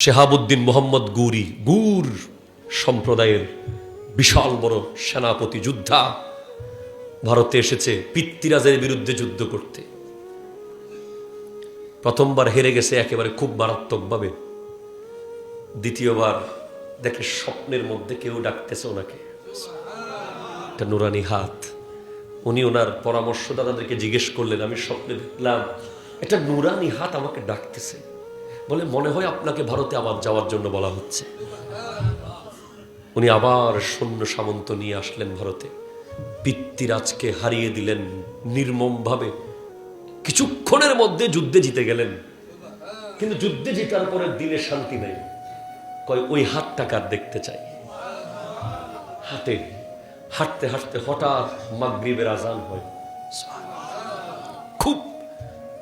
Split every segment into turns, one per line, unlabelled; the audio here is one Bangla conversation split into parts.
শেহাবুদ্দিন মোহাম্মদ গুরি, গুর সম্প্রদায়ের বিশাল বড় সেনাপতি যোদ্ধা। ভারতে এসেছে পিতৃরাজের বিরুদ্ধে যুদ্ধ করতে। প্রথমবার হেরে গেছে একেবারে খুব মারাত্মকভাবে। দ্বিতীয়বার দেখে স্বপ্নের মধ্যে কেউ ডাকতেছে ওনাকে। একটা নুরানি হাত। উনি ওনার পরামর্শদাতাদেরকে জিজ্ঞেস করলেন, আমি স্বপ্নে দেখলাম, একটা নুরানি হাত আমাকে ডাকতেছে। বলে, মনে হয় আপনাকে ভারতে আবার যাওয়ার জন্য বলা হচ্ছে। উনি আবার সৈন্য সামন্ত নিয়ে আসলেন ভারতে। পিতৃরাজকে হারিয়ে দিলেন নির্মমভাবে। কিছুক্ষণের মধ্যে যুদ্ধে জিতে গেলেন। কিন্তু যুদ্ধে জিতার পরে দিনে শান্তি নেই। কয়, ওই হাতটাকে আর দেখতে চাই? হাতে, হাঁটতে হাঁটতে হঠাৎ মাগরিবের আজান হয়। খুব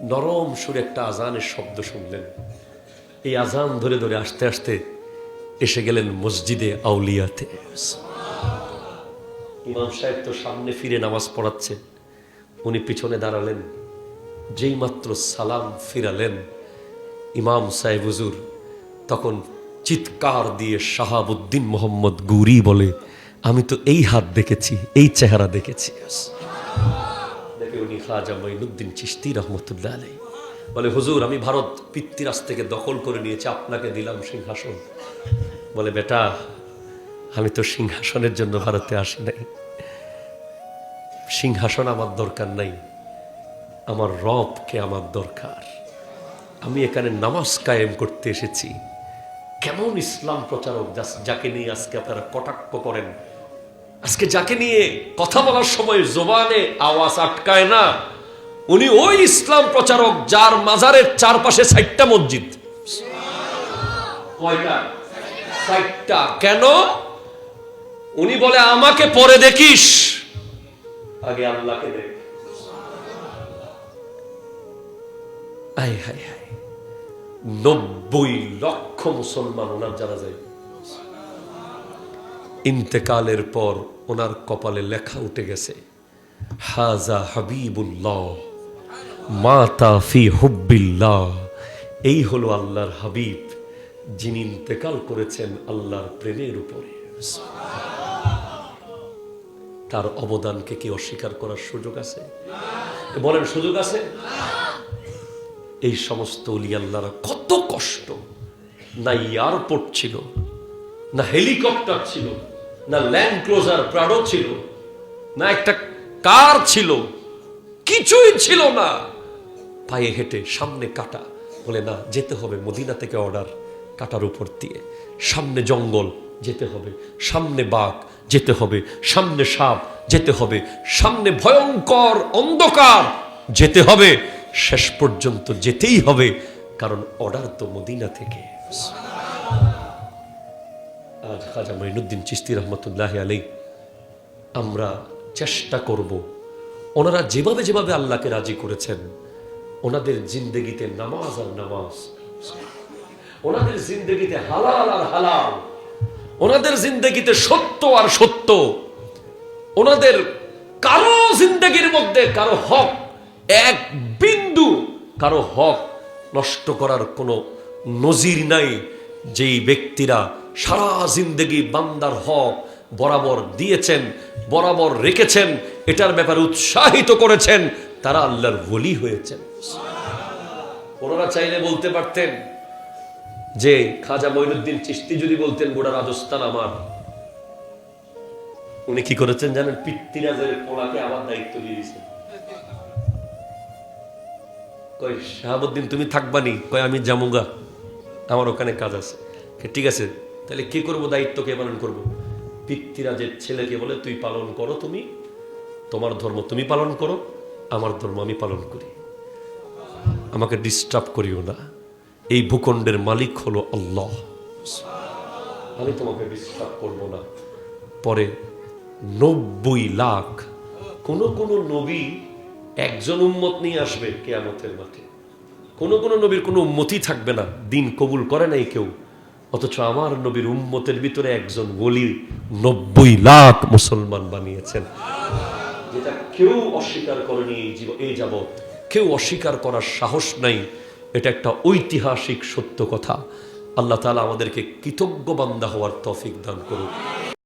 নরম সুরে একটা আজানের শব্দ শুনলেন। এই আজান ধরে ধরে আসতে আসতে এসে গেলেন মসজিদে আউলিয়াতে। ইমাম সাহেব তো সামনে ফিরে নামাজ পড়াচ্ছে। উনি পিছনে দাঁড়ালেন। যেই মাত্র সালাম ফিরালেন ইমাম সাহেব হুজুর, তখন চিৎকার দিয়ে শাহাবুদ্দিন মোহাম্মদ গুরি বলে, আমি তো এই হাত দেখেছি, এই চেহারা দেখেছি। দেখে উনি খাজা মঈনুদ্দিন চিস্তি রহমতুল্লাহ আলাই বলে, হুজুর, আমি ভারত পিতৃরাজ থেকে দখল করে নিয়েছি, আপনাকে দিলাম সিংহাসন। বলে, বেটা, আমি তো সিংহাসনের জন্য ভারতে আসি নাই। সিংহাসন আমার দরকার নাই, আমার রবকে আমার দরকার। আমি এখানে নামাজ কায়েম করতে এসেছি। কেমন ইসলাম প্রচারক যাকে নিয়ে আজকে আপনারা কটাক্ষ করেন? আজকে যাকে নিয়ে কথা বলার সময় জোবানে আওয়াজ আটকায় না উনি ওই ইসলাম প্রচারক যার মাজারের চারপাশে ষাটটা মসজিদ। কেন? উনি বলে, আমাকে পরে দেখিস। আগে আল্লাহকে দেখ। নব্বই লক্ষ মুসলমান ওনার জানা যায় ইন্তেকালের পর ওনার কপালে লেখা উঠে গেছে, হাজা হাবিবুল্লাহ। মাতা ফি হুব্বিল্লাহ। এই হলো আল্লাহর হাবিব, যিনি ইন্তেকাল করেছেন আল্লাহর প্রেমের উপরে। তার অবদানকে কি অস্বীকার করার সুযোগ আছে? বলেন, সুযোগ আছে? এই সমস্ত অলি আল্লাহরা কত কষ্ট। না এয়ারপোর্ট ছিল, না হেলিকপ্টার ছিল, না ল্যান্ড ক্লোজার প্রাডো ছিল, না একটা কার ছিল, কিছুই ছিল না। পায়ে হেঁটে সামনে কাটা। বলে, না, যেতে হবে মদিনা থেকে অর্ডার কাটার উপর দিয়ে। সামনে জঙ্গল যেতে হবে, সামনে বাঘ যেতে হবে, সামনে সাপ যেতে হবে, সামনে ভয়ঙ্কর অন্ধকার যেতে হবে। শেষ পর্যন্ত যেতেই হবে, কারণ অর্ডার তো মদিনা থেকে। আজ খাজা মঈনুদ্দিন চিস্তি রহমতুল্লাহ আলী আমরা চেষ্টা করব। ওনারা যেভাবে যেভাবে আল্লাহকে রাজি করেছেন ওনাদের জিন্দগিতে নামাজ আর নামাজ ওনাদের জিন্দগিতে হালাল আর হালাল, ওনাদের জিন্দগিতে সত্য আর সত্য, ওনাদের কারও জিন্দগির মধ্যে কারও হক, এক বিন্দু কারও হক নষ্ট করার কোনো নজির নাই, যেই ব্যক্তিরা সারা জিন্দগি বান্দার হক বরাবর দিয়েছেন, বরাবর রেখেছেন, এটার ব্যাপারে উৎসাহিত করেছেন, তারা আল্লাহর বলি হয়েছেন। ওনারা চাইলে বলতে পারতেন যে খাজা মঈনুদ্দিন চিস্তি যদি বলতেন, গোটা রাজস্থান আমার। উনি কি করেছেন জানেন? পিতৃরাজের পোলাকে আবার দায়িত্ব দিয়ে দিয়েছেন। কই শাহাবুদ্দিন, তুমি থাকবানি? কয়, আমি জামুগা আমার ওখানে কাজ আছে। ঠিক আছে, তাহলে কি করব? দায়িত্ব কে পালন করব? পিতৃরাজের ছেলেকে বলে, তুই পালন করো তুমি, তোমার ধর্ম তুমি পালন করো, আমার ধর্ম আমি পালন করি। আমাকে ডিস্টার্ব করিও না। এই ভূখণ্ডের মালিক হলো আল্লাহ। আমি তোমাকে ডিস্টার্ব করব না। পরে নব্বই লাখ, কোন কোন নবী একজন উম্মত নিয়ে আসবে কেয়ামতের মাঠে। কোন কোন নবীর কোনো উম্মতি থাকবে না, দিন কবুল করে নাই কেউ। অথচ আমার নবীর উম্মতের ভিতরে একজন বলি নব্বই লাখ মুসলমান বানিয়েছেন। যেটা কেউ অস্বীকার করেনি এই জীব এই যাবৎ। কেউ অস্বীকার করার সাহস নাই। এটা একটা ঐতিহাসিক সত্য কথা। আল্লাহ তালা আমাদেরকে কৃতজ্ঞ বান্দা হওয়ার তফিক দান করুক।